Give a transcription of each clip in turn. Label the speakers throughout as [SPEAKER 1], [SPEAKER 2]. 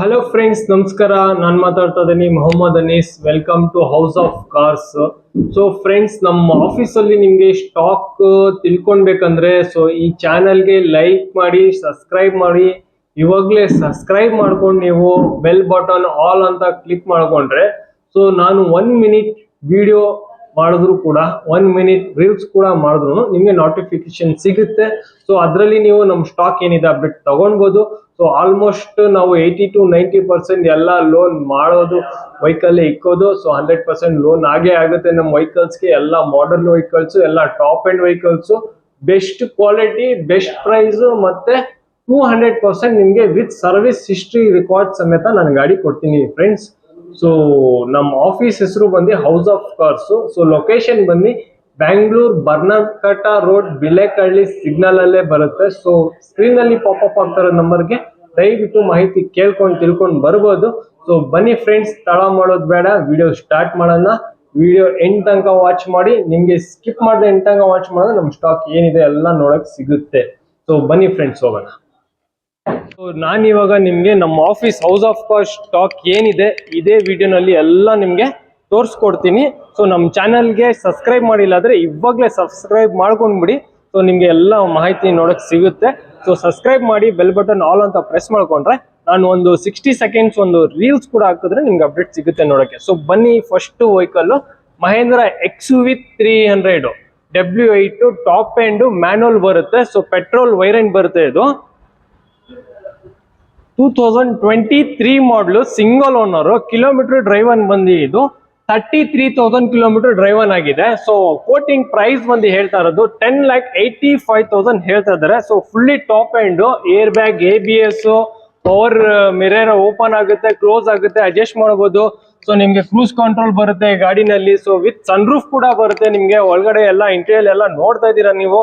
[SPEAKER 1] Hello friends ನಮಸ್ಕಾರ. ನಾನು ಮಾತಾಡ್ತಾ ಇದ್ದೀನಿ Mohammed Anees. Welcome to House of Cars so friends ನಮ್ಮ ಆಫೀಸಲ್ಲಿ ನಿಮಗೆ ಸ್ಟಾಕ್ ತಿಳ್ಕೊಳ್ಬೇಕಂದ್ರೆ ಸೊ ಈ ಚಾನಲ್ಗೆ ಲೈಕ್ ಮಾಡಿ ಸಬ್ಸ್ಕ್ರೈಬ್ ಮಾಡಿ. ಇವಾಗಲೇ ಸಬ್ಸ್ಕ್ರೈಬ್ ಮಾಡ್ಕೊಂಡು ನೀವು ಬೆಲ್ ಬಟನ್ ಆಲ್ ಅಂತ ಕ್ಲಿಕ್ ಮಾಡ್ಕೊಂಡ್ರೆ ಸೊ ನಾನು ಒನ್ ಮಿನಿಟ್ ವಿಡಿಯೋ ಮಾಡಿದ್ರು ಕೂಡ ಒನ್ ಮಿನಿಟ್ ರೀಲ್ಸ್ ಕೂಡ ಮಾಡಿದ್ರು ನಿಮಗೆ ನೋಟಿಫಿಕೇಶನ್ ಸಿಗುತ್ತೆ. ಸೊ ಅದರಲ್ಲಿ ನೀವು ನಮ್ಮ ಸ್ಟಾಕ್ ಏನಿದೆ ಅಪ್ಡೇಟ್ ತಗೊಳ್ಬೋದು ಸೊ ಆಲ್ಮೋಸ್ಟ್ ನಾವು ಏಯ್ಟಿ ಟು ನೈಂಟಿ ಪರ್ಸೆಂಟ್ ಎಲ್ಲ ಲೋನ್ ಮಾಡೋದು ವೆಹಿಕಲ್ ಇಕ್ಕೋದು. ಸೊ ಹಂಡ್ರೆಡ್ ಪರ್ಸೆಂಟ್ ಲೋನ್ ಆಗೇ ಆಗುತ್ತೆ ನಮ್ಮ ವೆಹಿಕಲ್ಸ್ಗೆ ಎಲ್ಲ ಮಾಡರ್ನ್ ವೆಹಿಕಲ್ಸ್ ಎಲ್ಲ top end vehicles best quality best price ಮತ್ತೆ ಟೂ ಹಂಡ್ರೆಡ್ ಪರ್ಸೆಂಟ್ ನಿಮಗೆ ವಿತ್ ಸರ್ವಿಸ್ ಹಿಸ್ಟ್ರಿ ರೆಕಾರ್ಡ್ ಸಮೇತ ನಾನು ಗಾಡಿ ಕೊಡ್ತೀನಿ ಫ್ರೆಂಡ್ಸ್ ಸೊ ನಮ್ಮ ಆಫೀಸ್ ಹೆಸರು ಬಂದು House of Cars so location ಬಂದು ಬ್ಯಾಂಗ್ಳೂರ್ ಬರ್ನಕಟ ರೋಡ್ ಬಿಳೆಕಳ್ಳಿ ಸಿಗ್ನಲ್ ಅಲ್ಲೇ ಬರುತ್ತೆ. ಸೊ ಸ್ಕ್ರೀನ್ ಅಲ್ಲಿ ಪಾಪಪ್ ಆಗ್ತಿರೋ ನಂಬರ್ಗೆ ದಯವಿಟ್ಟು ಮಾಹಿತಿ ಕೇಳ್ಕೊಂಡು ತಿಳ್ಕೊಂಡು ಬರ್ಬೋದು. ಸೊ ಬನ್ನಿ ಫ್ರೆಂಡ್ಸ್ ತಳ ಮಾಡೋದು ಬೇಡ. ವಿಡಿಯೋ ಸ್ಟಾರ್ಟ್ ಮಾಡೋಣ. ವಿಡಿಯೋ ಎಂಡ್ ತನಕ ವಾಚ್ ಮಾಡಿ. ನಿಮ್ಗೆ ಸ್ಕಿಪ್ ಮಾಡದೆ ಎಂಡ್ ತನಕ ವಾಚ್ ಮಾಡಿದ್ರೆ ನಮ್ಮ ಸ್ಟಾಕ್ ಏನಿದೆ ಎಲ್ಲ ನೋಡಕ್ ಸಿಗುತ್ತೆ. ಸೊ ಬನ್ನಿ ಫ್ರೆಂಡ್ಸ್ ಹೋಗೋಣ. ನಾನು ಇವಾಗ ನಿಮಗೆ ನಮ್ಮ ಆಫೀಸ್ ಹೌಸ್ ಆಫ್ ಕಾಸ್ಟ್ ಸ್ಟಾಕ್ ಏನಿದೆ, ಇದೇ ವಿಡಿಯೋನಲ್ಲಿ ಎಲ್ಲ ನಿಮಗೆ ತೋರಿಸ್ಕೊಡ್ತೀನಿ. ಸೊ ನಮ್ಮ ಚಾನಲ್ಗೆ ಸಬ್ಸ್ಕ್ರೈಬ್ ಮಾಡಿಲ್ಲ ಇವಾಗಲೇ ಸಬ್ಸ್ಕ್ರೈಬ್ ಮಾಡ್ಕೊಂಡ್ಬಿಡಿ. ಸೊ ನಿಮಗೆ ಎಲ್ಲ ಮಾಹಿತಿ ನೋಡೋಕ್ಕೆ ಸಿಗುತ್ತೆ. ಸೊ ಸಬ್ಸ್ಕ್ರೈಬ್ ಮಾಡಿ ಬೆಲ್ ಬಟನ್ ಆಲ್ ಅಂತ ಪ್ರೆಸ್ ಮಾಡ್ಕೊಂಡ್ರೆ ನಾನು ಒಂದು ಸಿಕ್ಸ್ಟಿ ಸೆಕೆಂಡ್ಸ್ ಒಂದು ರೀಲ್ಸ್ ಕೂಡ ಹಾಕಿದ್ರೆ ನಿಮ್ಗೆ ಅಪ್ಡೇಟ್ ಸಿಗುತ್ತೆ ನೋಡೋಕ್ಕೆ. ಸೊ ಬನ್ನಿ first vehicle Mahindra X V three hundred W eight top end manual ಬರುತ್ತೆ. ಸೊ ಪೆಟ್ರೋಲ್ ವೈರನ್ ಬರುತ್ತೆ ಇದು. Two thousand twenty three model single owner kilometre driven ಬಂದು ಇದು. Thirty three thousand kilometre driven ಆಗಿದೆ. So quoting price ಬಂದು ಹೇಳ್ತಾ ಇರೋದು ten lakh eighty five thousand ಹೇಳ್ತಾ ಇದ್ದಾರೆ. So fully top end air bag A B S power mirror open ಆಗುತ್ತೆ close ಆಗುತ್ತೆ ಅಡ್ಜಸ್ಟ್ ಮಾಡಬಹುದು ಸೊ ನಿಮ್ಗೆ ಕ್ರೂಸ್ ಕಂಟ್ರೋಲ್ ಬರುತ್ತೆ ಗಾಡಿನಲ್ಲಿ. ಸೊ ವಿತ್ ಸನ್ರೂಫ್ ಕೂಡ ಬರುತ್ತೆ ನಿಮ್ಗೆ. ಒಳಗಡೆ ಎಲ್ಲ ಇಂಟೀರಿಯಲ್ ಎಲ್ಲ ನೋಡ್ತಾ ಇದ್ದೀರಾ ನೀವು.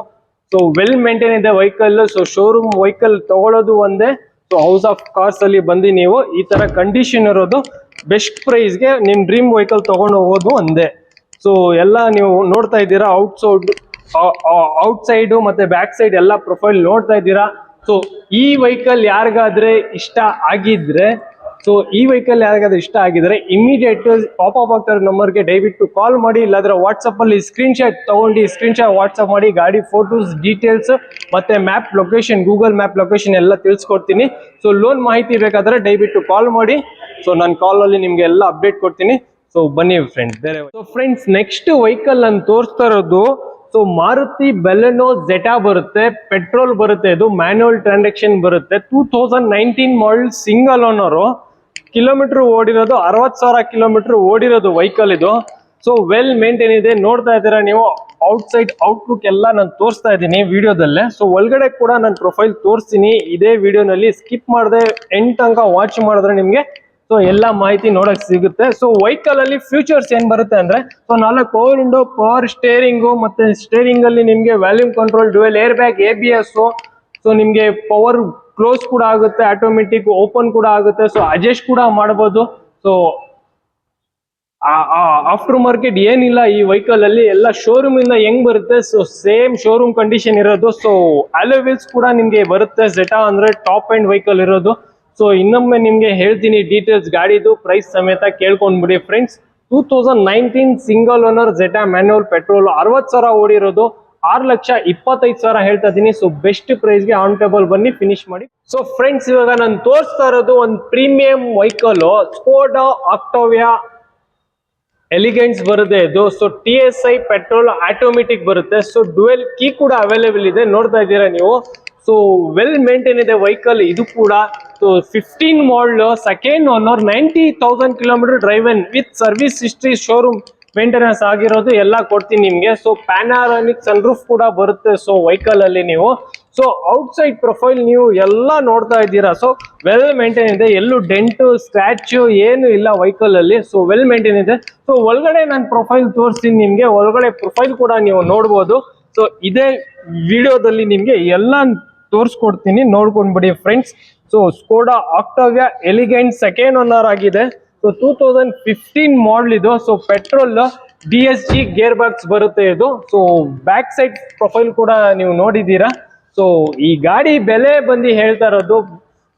[SPEAKER 1] ಸೊ ವೆಲ್ ಮೇಂಟೈನ್ ಇದೆ ವೆಹಿಕಲ್ ಸೊ ಶೋರೂಮ್ ವೆಹಿಕಲ್ ತಗೊಳ್ಳೋದು ಒಂದೇ. ಸೊ ಹೌಸ್ ಆಫ್ ಕಾರ್ಸ್ ಅಲ್ಲಿ ಬಂದು ನೀವು ಈ ತರ ಕಂಡೀಷನ್ ಇರೋದು ಬೆಸ್ಟ್ ಪ್ರೈಸ್ಗೆ ನಿಮ್ ಡ್ರೀಮ್ ವೆಹಿಕಲ್ ತಗೊಂಡು ಹೋಗೋದು ಒಂದೇ. ಸೊ ಎಲ್ಲ ನೀವು ನೋಡ್ತಾ ಇದ್ದೀರಾ ಔಟ್ ಔಟ್ಸೈಡು ಔಟ್ ಸೈಡ್ ಮತ್ತೆ ಬ್ಯಾಕ್ ಸೈಡ್ ಎಲ್ಲ ಪ್ರೊಫೈಲ್ ನೋಡ್ತಾ ಇದ್ದೀರಾ. ಸೊ ಈ ವೆಹಿಕಲ್ ಯಾರಿಗಾದ್ರೆ ಇಷ್ಟ ಆಗಿದ್ರೆ ಸೊ ಈ ವೆಹಿಕಲ್ ಯಾರಿಗಾದ್ರೆ ಇಷ್ಟ ಆಗಿದ್ರೆ ಇಮಿಡಿಯೇಟ್ ಪಾಪ್ ಅಪ್ ಆಗ್ತಾರೆ ನಂಬರ್ಗೆ ದಯವಿಟ್ಟು ಕಾಲ್ ಮಾಡಿ, ಇಲ್ಲಾದ್ರೆ ವಾಟ್ಸಪ್ ಅಲ್ಲಿ ಸ್ಕ್ರೀನ್ ಶಾಟ್ ತಗೊಂಡು ಸ್ಕ್ರೀನ್ ಶಾಟ್ ವಾಟ್ಸಪ್ ಮಾಡಿ, ಗಾಡಿ ಫೋಟೋಸ್ ಡೀಟೇಲ್ಸ್ ಮತ್ತೆ map location Google map location ಎಲ್ಲ ತಿಳಿಸ್ಕೊಡ್ತೀನಿ. ಸೊ ಲೋನ್ ಮಾಹಿತಿ ಬೇಕಾದ್ರೆ ದಯವಿಟ್ಟು ಕಾಲ್ ಮಾಡಿ. ಸೊ ನಾನು ಕಾಲ್ ಅಲ್ಲಿ ನಿಮ್ಗೆ ಎಲ್ಲ ಅಪ್ಡೇಟ್ ಕೊಡ್ತೀನಿ. ಸೊ ಬನ್ನಿ ಫ್ರೆಂಡ್ಸ್ ಬೇರೆ ಸೊ ಫ್ರೆಂಡ್ಸ್ ನೆಕ್ಸ್ಟ್ ವೆಹಿಕಲ್ ನಾನು ತೋರಿಸ್ತಾ ಇರೋದು ಸೊ ಮಾರುತಿ ಬೆಲೆನೋ ಜೆಟಾ ಬರುತ್ತೆ ಪೆಟ್ರೋಲ್ ಬರುತ್ತೆ, ಇದು ಮ್ಯಾನ್ಯುವಲ್ ಟ್ರಾನ್ಸಾಕ್ಷನ್ ಬರುತ್ತೆ. Two thousand nineteen model single owner kilometre ಓಡಿರೋದು ಅರವತ್ ಸಾವಿರ ಕಿಲೋಮೀಟರ್ ಓಡಿರೋದು ವೆಹಿಕಲ್ ಇದು. ಸೊ ವೆಲ್ ಮೇಂಟೈನ್ ಇದೆ. ನೋಡ್ತಾ ಇದ್ದೀರಾ ನೀವು? ಔಟ್ ಸೈಡ್ ಔಟ್ಲುಕ್ ಎಲ್ಲ ನಾನು ತೋರಿಸ್ತಾ ಇದ್ದೀನಿ ವಿಡಿಯೋದಲ್ಲೇ. ಸೊ ಒಳಗಡೆ ಕೂಡ ನಾನು ಪ್ರೊಫೈಲ್ ತೋರಿಸ್ತೀನಿ. ಇದೇ ವಿಡಿಯೋನಲ್ಲಿ ಸ್ಕಿಪ್ ಮಾಡದೆ, ಎಂಟು ಅಂಕ ವಾಚ್ ಮಾಡಿದ್ರೆ ನಿಮಗೆ ಸೊ ಎಲ್ಲ ಮಾಹಿತಿ ನೋಡಕ್ ಸಿಗುತ್ತೆ. ಸೊ ವೆಹಿಕಲ್ ಅಲ್ಲಿ ಫ್ಯೂಚರ್ಸ್ ಏನ್ ಬರುತ್ತೆ ಅಂದ್ರೆ ಸೊ ನಾಲ್ಕು ಪವರ್ ವಿಂಡೋ ಪವರ್ ಸ್ಟೇರಿಂಗು ಮತ್ತೆ ಸ್ಟೇರಿಂಗ್ ಅಲ್ಲಿ ನಿಮಗೆ volume control dual air bag A B S so ನಿಮಗೆ ಪವರ್ ಕ್ಲೋಸ್ ಕೂಡ ಆಗುತ್ತೆ, ಆಟೋಮೆಟಿಕ್ ಓಪನ್ ಕೂಡ ಆಗುತ್ತೆ. ಸೊ ಅಡ್ಜಸ್ಟ್ ಕೂಡ ಮಾಡಬಹುದು ಸೊ ಆಫ್ಟರ್ ಮಾರ್ಕೆಟ್ ಏನಿಲ್ಲ ಈ ವೆಹಿಕಲ್ ಅಲ್ಲಿ, ಎಲ್ಲ ಶೋರೂಮ್ ಇಂದ ಹೆಂಗ್ ಬರುತ್ತೆ? ಸೊ ಸೇಮ್ ಶೋರೂಮ್ ಕಂಡೀಷನ್ ಇರೋದು. ಸೊ ಅಲೋವಿಲ್ಸ್ ಕೂಡ ನಿಮ್ಗೆ ಬರುತ್ತೆ. ಜೆಟಾ ಅಂದ್ರೆ ಟಾಪ್ ಅಂಡ್ ವೆಹಿಕಲ್ ಇರೋದು. ಸೊ ಇನ್ನೊಮ್ಮೆ ನಿಮ್ಗೆ ಹೇಳ್ತೀನಿ ಡೀಟೇಲ್ಸ್ ಗಾಡಿದು ಪ್ರೈಸ್ ಸಮೇತ ಕೇಳ್ಕೊಂಡ್ಬಿಡಿ. Friends two thousand nineteen single owner Zeta manual petrol ಅರವತ್ ಸಾವಿರ ಓಡಿರೋದು. ಆರು ಲಕ್ಷ ಇಪ್ಪತ್ತೈದು ಸಾವಿರ ಹೇಳ್ತಾ ಇದ್ದೀನಿ. ಸೊ ಬೆಸ್ಟ್ ಪ್ರೈಸ್ಗೆ ಆನ್ ಟೇಬಲ್ ಬನ್ನಿ ಫಿನಿಶ್ ಮಾಡಿ. ಸೊ ಫ್ರೆಂಡ್ಸ್ ಇವಾಗ ನಾನು ತೋರಿಸ್ತಾ ಇರೋದು ಒಂದು premium vehicle Skoda Octavia Elegance ಬರುತ್ತೆ ಇದು. So T S I petrol automatic ಬರುತ್ತೆ. ಸೊ ಡುವೆಲ್ ಕೀ ಕೂಡ ಅವೈಲೇಬಲ್ ಇದೆ. ನೋಡ್ತಾ ಇದ್ದೀರಾ ನೀವು? ಸೊ ವೆಲ್ ಮೇಂಟೈನ್ ಇದೆ ವೆಹಿಕಲ್ ಇದು ಕೂಡ. So fifteen model second owner ninety thousand kilometre driven with service history showroom maintenance ಆಗಿರೋದು ಎಲ್ಲ ಕೊಡ್ತೀನಿ ನಿಮಗೆ. ಸೊ ಪ್ಯಾನಾರನಿಕ್ ಸನ್ರೂಫ್ ಕೂಡ ಬರುತ್ತೆ. ಸೊ ವೆಹಿಕಲ್ ನೀವು. ಸೊ ಔಟ್ಸೈಡ್ ಪ್ರೊಫೈಲ್ ನೀವು ಎಲ್ಲ ನೋಡ್ತಾ ಇದ್ದೀರಾ. ಸೊ ವೆಲ್ ಮೇಂಟೈನ್ ಇದೆ. ಎಲ್ಲೂ ಡೆಂಟು ಸ್ಕ್ರಾಚು ಏನು ಇಲ್ಲ ವೆಹಿಕಲ್ ಅಲ್ಲಿ. ಸೊ ವೆಲ್ ಮೇಂಟೈನ್ ಇದೆ. ಸೊ ಒಳಗಡೆ ನಾನು ಪ್ರೊಫೈಲ್ ತೋರಿಸ್ತೀನಿ ನಿಮಗೆ. ಒಳಗಡೆ ಪ್ರೊಫೈಲ್ ಕೂಡ ನೀವು ನೋಡ್ಬೋದು. ಸೊ ಇದೇ ವಿಡಿಯೋದಲ್ಲಿ ನಿಮಗೆ ಎಲ್ಲ ತೋರಿಸ್ಕೊಡ್ತೀನಿ. ನೋಡ್ಕೊಂಡ್ಬಿಡಿ friends so Skoda Octavia Elegant second owner ಆಗಿದೆ. So two thousand fifteen model ಇದು. So petrol D S G gearbox ಬರುತ್ತೆ ಇದು. ಸೊ ಬ್ಯಾಕ್ ಸೈಡ್ ಪ್ರೊಫೈಲ್ ಕೂಡ ನೀವು ನೋಡಿದ್ದೀರಾ. ಸೊ ಈ ಗಾಡಿ ಬೆಲೆ ಬಂದು ಹೇಳ್ತಾ ಇರೋದು,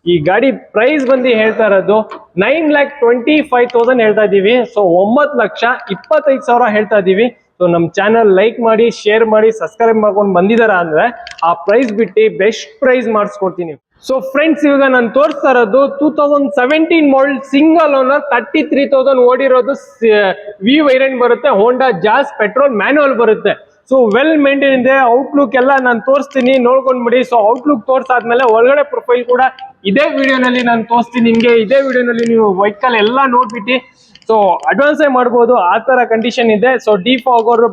[SPEAKER 1] ಈ ಗಾಡಿ ಪ್ರೈಸ್ ಬಂದು ಹೇಳ್ತಾ ಇರೋದು nine lakh twenty five thousand ಹೇಳ್ತಾ ಇದ್ದೀವಿ. ಸೊ ಒಂಬತ್ತು ಲಕ್ಷ ಇಪ್ಪತ್ತೈದು ಸಾವಿರ ಹೇಳ್ತಾ ಇದ್ದೀವಿ. ಸೊ ನಮ್ಮ ಚಾನಲ್ ಲೈಕ್ ಮಾಡಿ ಶೇರ್ ಮಾಡಿ ಸಬ್ಸ್ಕ್ರೈಬ್ ಮಾಡ್ಕೊಂಡು ಬಂದಿದಾರ ಅಂದ್ರೆ ಆ ಪ್ರೈಸ್ ಬಿಟ್ಟು ಬೆಸ್ಟ್ ಪ್ರೈಸ್ ಮಾಡಿಸ್ಕೊಡ್ತೀನಿ. ಸೊ ಫ್ರೆಂಡ್ಸ್ ಇವಾಗ ನಾನು ತೋರಿಸ್ತಾ ಇರೋದು two thousand seventeen model single owner thirty three thousand ಓಡಿರೋದು V variant ಬರುತ್ತೆ ಹೋಂಡಾ ಜಾಸ್ ಪೆಟ್ರೋಲ್ ಮ್ಯಾನ್ಯಲ್ ಬರುತ್ತೆ. ಸೊ ವೆಲ್ ಮೇಂಟೈನ್ ಇದೆ ಔಟ್ಲುಕ್ ಎಲ್ಲ ನಾನು ತೋರಿಸ್ತೀನಿ ನೋಡ್ಕೊಂಡ್ಬಿಡಿ ಸೊ ಔಟ್ಲುಕ್ ತೋರ್ಸಾದ್ಮೇಲೆ ಒಳಗಡೆ ಪ್ರೊಫೈಲ್ ಕೂಡ ಇದೇ ವಿಡಿಯೋನಲ್ಲಿ ನಾನು ತೋರಿಸ್ತೀನಿ. ನಿಮಗೆ ಇದೇ ವಿಡಿಯೋನಲ್ಲಿ ನೀವು ವೆಹಿಕಲ್ ಎಲ್ಲ ನೋಡ್ಬಿಟ್ಟು ಸೊ ಅಡ್ವಾನ್ಸೇ ಮಾಡ್ಬೋದು, ಆ ತರ ಕಂಡೀಷನ್ ಇದೆ. So D